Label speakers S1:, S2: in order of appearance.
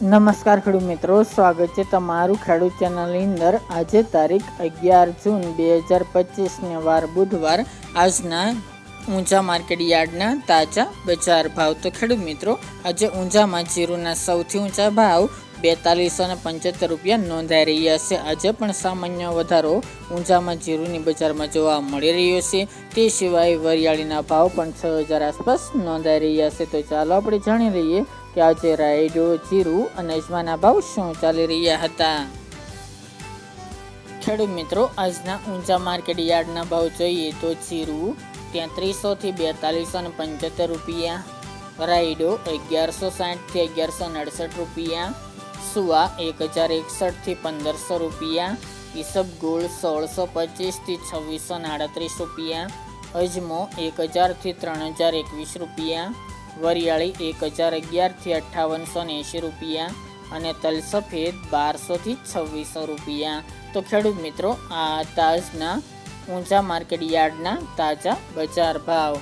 S1: નમસ્કાર ખેડૂત મિત્રો, સ્વાગત છે તમારું ખેડૂત ચેનલની અંદર. આજે તારીખ અગિયાર જૂન બે હજાર પચીસને વાર બુધવાર. આજના ઊંચા માર્કેટ યાર્ડના તાજા બજાર ભાવ. તો ખેડૂત મિત્રો, આજે ઊંઝામાં જીરુના સૌથી ઊંચા ભાવ બેતાલીસો ને પંચોતેર રૂપિયા નોંધાઈ રહ્યા છે. આજે પણ સામાન્ય વધારો ઊંઝામાં જીરુની બજારમાં જોવા મળી રહ્યો છે. તે સિવાય વરિયાળીના ભાવ પણ છ હજાર આસપાસ નોંધાઈ રહ્યા છે. તો ચાલો આપણે જાણી લઈએ કે આજે રાયડો, જીરું અને અજમાના ભાવ શું ચાલી રહ્યા હતા? ખેડૂત મિત્રો, આજના ઊંચા માર્કેટ યાર્ડના ભાવ જોઈએ તો જીરું તેત્રીસોથી બેતાલીસો ને પંચોતેર રૂપિયા, રાયડો અગિયારસો સાઠથી અગિયારસો અડસઠ રૂપિયા, સુવા એક હજાર એકસઠથી પંદરસો રૂપિયા ઈસબગુળ સોળસો પચીસથી છવ્વીસો આડત્રીસ રૂપિયા, અજમો એક હજારથી ત્રણ હજાર એકવીસ રૂપિયા વરિયાળી એક હજાર અગિયારથી અઠ્ઠાવનસો ને એંશી રૂપિયા અને તલ સફેદ બારસોથી છવ્વીસો રૂપિયા. તો ખેડૂત મિત્રો, આ તાજના ઊંચા માર્કેટ યાર્ડના તાજા બજાર ભાવ.